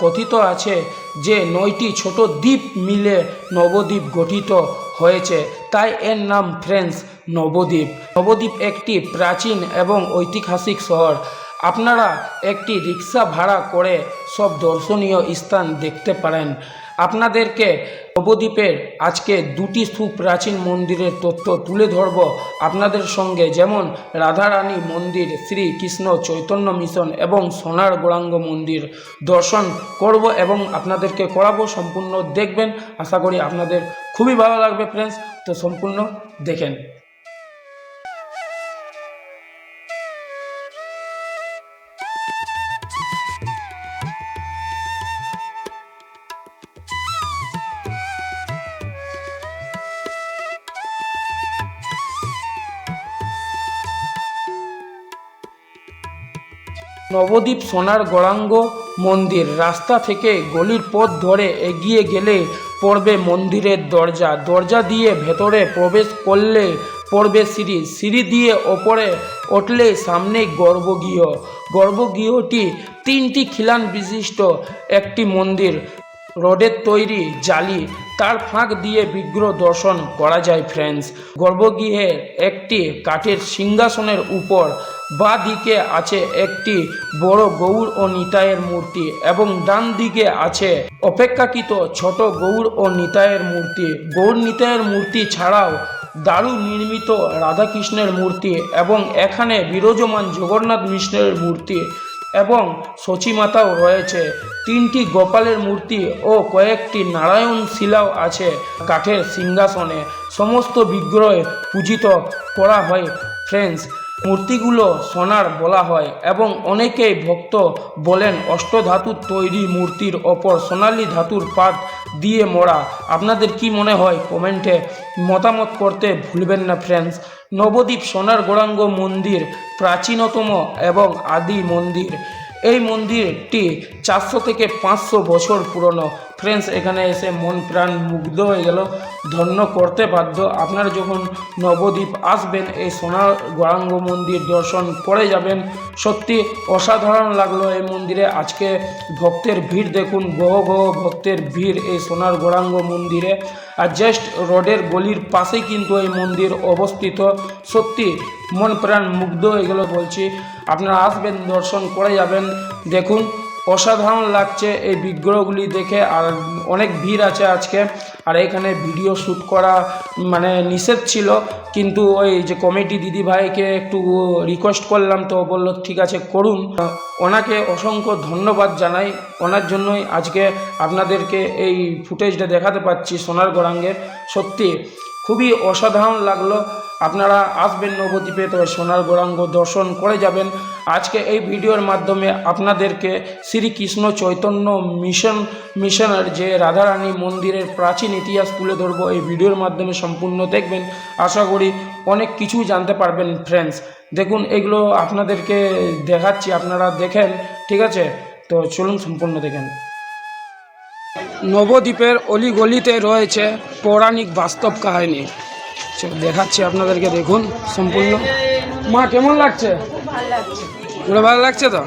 কথিত আছে যে নয়টি ছোট দ্বীপ মিলে নবদ্বীপ গঠিত হয়েছে। তাই এর নাম ফ্রেন্স নবদ্বীপ। নবদ্বীপ একটি প্রাচীন এবং ঐতিহাসিক শহর। আপনারা একটি রিক্সা ভাড়া করে সব দর্শনীয় স্থান দেখতে পারেন। আপনাদেরকে নবদ্বীপের আজকে দুটি সুপ্রাচীন মন্দিরের তথ্য তুলে ধরব আপনাদের সঙ্গে, যেমন রাধারানী মন্দির, শ্রী কৃষ্ণ চৈতন্য মিশন এবং সোনার গোড়াঙ্গ মন্দির। দর্শন করব এবং আপনাদেরকে করাবো সম্পূর্ণ দেখবেন। আশা করি আপনাদের খুবই ভালো লাগবে ফ্রেন্ডস তো সম্পূর্ণ দেখেন। নবদ্বীপ সোনার গড়াঙ্গ মন্দির। রাস্তা থেকে গলির পথ ধরে এগিয়ে গেলে পড়বে মন্দিরের দরজা। দরজা দিয়ে ভেতরে প্রবেশ করলে পড়বে সিঁড়ি। সিঁড়ি দিয়ে ওপরে উঠলে সামনে গর্ভগৃহ। গর্ভগৃহটি তিনটি খিলান বিশিষ্ট একটি মন্দির। রোডের তৈরি জালি, তার ফাঁক দিয়ে বিগ্রহ দর্শন করা যায় ফ্রেন্ডস গর্ভগৃহের একটি কাঠের সিংহাসনের উপর বা দিকে আছে একটি বড় গৌর ও নিতায়ের মূর্তি এবং ডান দিকে আছে অপেক্ষাকৃত ছোট গৌর ও নিতায়ের মূর্তি। গৌর নিতায়ের মূর্তি ছাড়াও দারু নির্মিত রাধাকৃষ্ণের মূর্তি এবং এখানে বিরাজমান জগন্নাথ মিশ্রের মূর্তি এবং সচিমাতাও রয়েছে। তিনটি গোপালের মূর্তি ও কয়েকটি নারায়ণ শিলাও আছে কাঠের সিংহাসনে। সমস্ত বিগ্রহে পূজিত করা হয় ফ্রেন্ডস মূর্তিগুলো সোনার বলা হয় এবং অনেকেই ভক্ত বলেন অষ্টধাতুর তৈরি মূর্তির ওপর সোনালী ধাতুর পাত দিয়ে মোড়া। আপনাদের কি মনে হয় কমেন্টে মতামত করতে ভুলবেন না ফ্রেন্ডস নবদ্বীপ সোনার গোড়াঙ্গ মন্দির, প্রাচীনতম এবং আদি মন্দির। এই মন্দিরটি চারশো থেকে পাঁচশো বছর পুরনো। ফ্রেন্ডস এখানে এসে মন প্রাণ মুগ্ধ হয়ে গেল, ধন্য করতে বাধ্য। আপনারা যখন নবদ্বীপ আসবেন, এই সোনার গৌরাঙ্গ মন্দির দর্শন করে যাবেন। সত্যি অসাধারণ লাগল এই মন্দিরে। আজকে ভক্তের ভিড় দেখুন, গহ গহ ভক্তের ভিড় এই সোনার গৌরাঙ্গ মন্দিরে। আর জাস্ট রোডের গলির পাশেই কিন্তু এই মন্দির অবস্থিত। সত্যি মন প্রাণ মুগ্ধ হয়ে গেল বলছি। আপনারা আসবেন, দর্শন করে যাবেন। দেখুন অসাধারণ লাগছে এই বিগ্রহগুলি দেখে, আর অনেক ভিড় আছে আজকে। আর এখানে ভিডিও শ্যুট করা মানে নিষেধ ছিল, কিন্তু ওই যে কমিটি দিদি ভাইকে একটু রিকোয়েস্ট করলাম, তো বলল, ঠিক আছে, করুন। ওনাকে অসংখ্য ধন্যবাদ জানাই। ওনার জন্যই আজকে আপনাদেরকে এই ফুটেজটা দেখাতে পাচ্ছি সোনার গৌরাঙ্গের সত্যি, খুবই অসাধারণ লাগল। আপনারা আসবেন নবদ্বীপে, তবে সোনার গৌরাঙ্গ দর্শন করে যাবেন। আজকে এই ভিডিওর মাধ্যমে আপনাদেরকে শ্রীকৃষ্ণ চৈতন্য মিশন, মিশনের যে রাধারানী মন্দিরের প্রাচীন ইতিহাস তুলে ধরবো, এই ভিডিওর মাধ্যমে সম্পূর্ণ দেখবেন। আশা করি অনেক কিছু জানতে পারবেন ফ্রেন্ডস দেখুন, এগুলো আপনাদেরকে দেখাচ্ছি, আপনারা দেখেন, ঠিক আছে? তো চলুন সম্পূর্ণ দেখেন। নবদ্বীপের অলিগলিতে রয়েছে পৌরাণিক বাস্তব কাহিনী। দেখাচ্ছি আপনাদেরকে, দেখুন, সম্পূর্ণ। মা, কেমন লাগছে? পুরো ভালো লাগছে তো?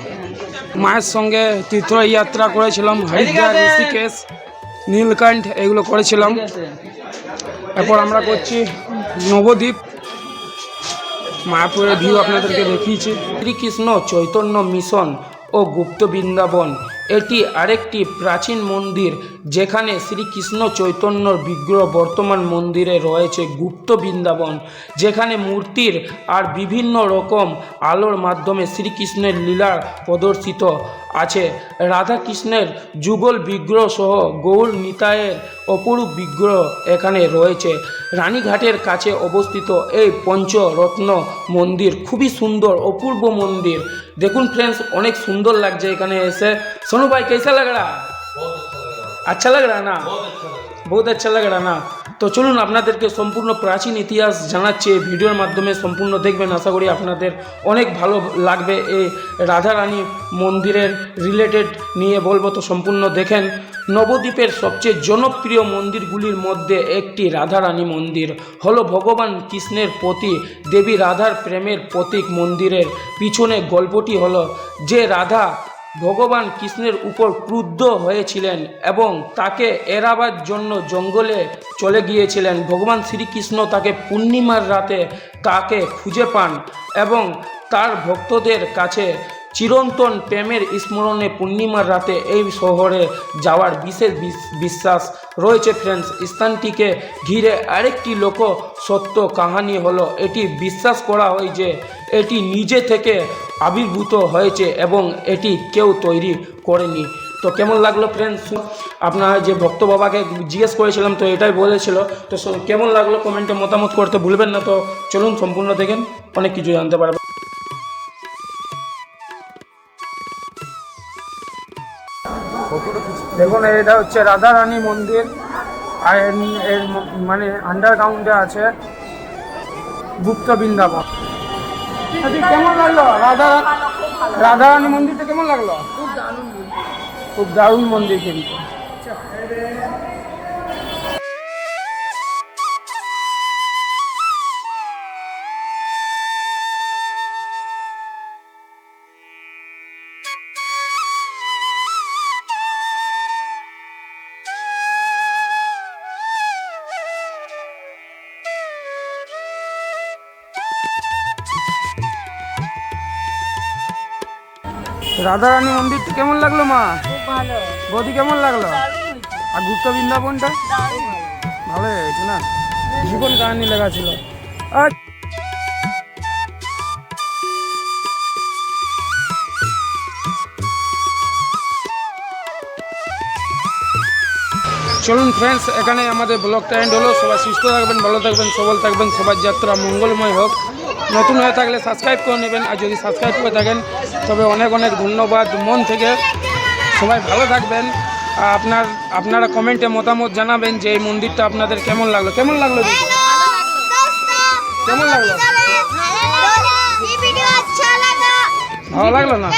মায়ের সঙ্গে তীর্থযাত্রা করেছিলাম হরিদ্বার ঋষিকেশ, নীলকণ্ঠ, এগুলো করেছিলাম। এরপর আমরা করছি নবদ্বীপ। মায়াপুরের ভিউ আপনাদেরকে দেখিয়েছি। শ্রীকৃষ্ণ চৈতন্য মিশন ও গুপ্ত বৃন্দাবন। এটি আরেকটি প্রাচীন মন্দির যেখানে শ্রীকৃষ্ণ চৈতন্যর বিগ্রহ বর্তমান মন্দিরে রয়েছে গুপ্ত বৃন্দাবন, যেখানে মূর্তির আর বিভিন্ন রকম আলোর মাধ্যমে শ্রীকৃষ্ণের লীলা প্রদর্শিত। আছে। রাধাকৃষ্ণের যুগল বিগ্রহ সহ গৌর নিতায়ের অপরূপ বিগ্রহ এখানে রয়েছে। রানীঘাটের কাছে অবস্থিত এই পঞ্চরত্ন মন্দির খুবই সুন্দর, অপূর্ব মন্দির। দেখুন ফ্রেন্ডস অনেক সুন্দর লাগছে এখানে এসে। সোনু ভাই, কেসা লাগড়া আচ্ছা লাগ না বহুত আচ্ছা লাগ না তো চলুন আপনাদেরকে সম্পূর্ণ প্রাচীন ইতিহাস জানাচ্ছে ভিডিওর মাধ্যমে সম্পূর্ণ দেখবেন আশা করি আপনাদের অনেক ভালো লাগবে এই রাধারানী মন্দিরের রিলেটেড নিয়ে বলব তো সম্পূর্ণ দেখেন নবদ্বীপের সবচেয়ে জনপ্রিয় মন্দিরগুলির মধ্যে একটি রাধারানী মন্দির। হল ভগবান কৃষ্ণের প্রতি দেবী রাধার প্রেমের প্রতীক মন্দিরের। পিছনে গল্পটি হল যে রাধা ভগবান কৃষ্ণের উপর ক্রুদ্ধ হয়েছিলেন এবং তাকে এড়াবার জন্য জঙ্গলে চলে গিয়েছিলেন। ভগবান শ্রীকৃষ্ণ তাকে পূর্ণিমার রাতে তাকে খুঁজে পান এবং তার ভক্তদের কাছে চিরন্তন প্রেমের স্মরণে পূর্ণিমার রাতে এই শহরে যাওয়ার বিশেষ বিশ- বিশ্বাস রয়েছে ফ্রেন্ডস স্থানটিকে ঘিরে আরেকটি লোক সত্য কাহানি হলো, এটি বিশ্বাস করা হয় যে এটি নিজে থেকে আবির্ভূত হয়েছে এবং এটি কেউ তৈরি করেনি। তো কেমন লাগল ফ্রেন্ডস আপনার যে ভক্ত বাবাকে জিজ্ঞেস করেছিলাম, তো এটাই বলেছিল। তো কেমন লাগল কমেন্টে মতামত করতে ভুলবেন না, তো চলুন সম্পূর্ণ দেখেন, অনেক কিছু জানতে পারবেন। দেখুন এটা হচ্ছে রাধারানী মন্দির। আর এর- মানে আন্ডারগ্রাউন্ডে আছে গুপ্ত বৃন্দাবন। আচ্ছা, কেমন লাগল? রাধা রাধারানী মন্দিরটা কেমন লাগল? খুব দারুণ মন্দির কিন্তু। রাধারানী মন্দিরটা কেমন লাগল মা? ভালো। বৌদি কেমন লাগল? আর গুপ্ত বৃন্দাবনটা? ভালো। হয়েছে না? জীবন কাহিনী লেখা ছিল। আর চলুন ফ্রেন্ডস এখানে আমাদের ব্লগটা এন্ড হলো। সবাই সুস্থ থাকবেন ভালো থাকবেন সবল থাকবেন। সবার যাত্রা মঙ্গলময় হোক। নতুন হয়ে থাকলে সাবস্ক্রাইব করে নেবেন। আর যদি সাবস্ক্রাইব করে থাকেন তবে অনেক অনেক ধন্যবাদ। মন থেকে সবাই ভালো থাকবেন। আপনার আপনারা কমেন্টে মতামত জানাবেন যে এই মন্দিরটা আপনাদের কেমন লাগল। কেমন লাগল কেমন লাগল? ভালো লাগল। না?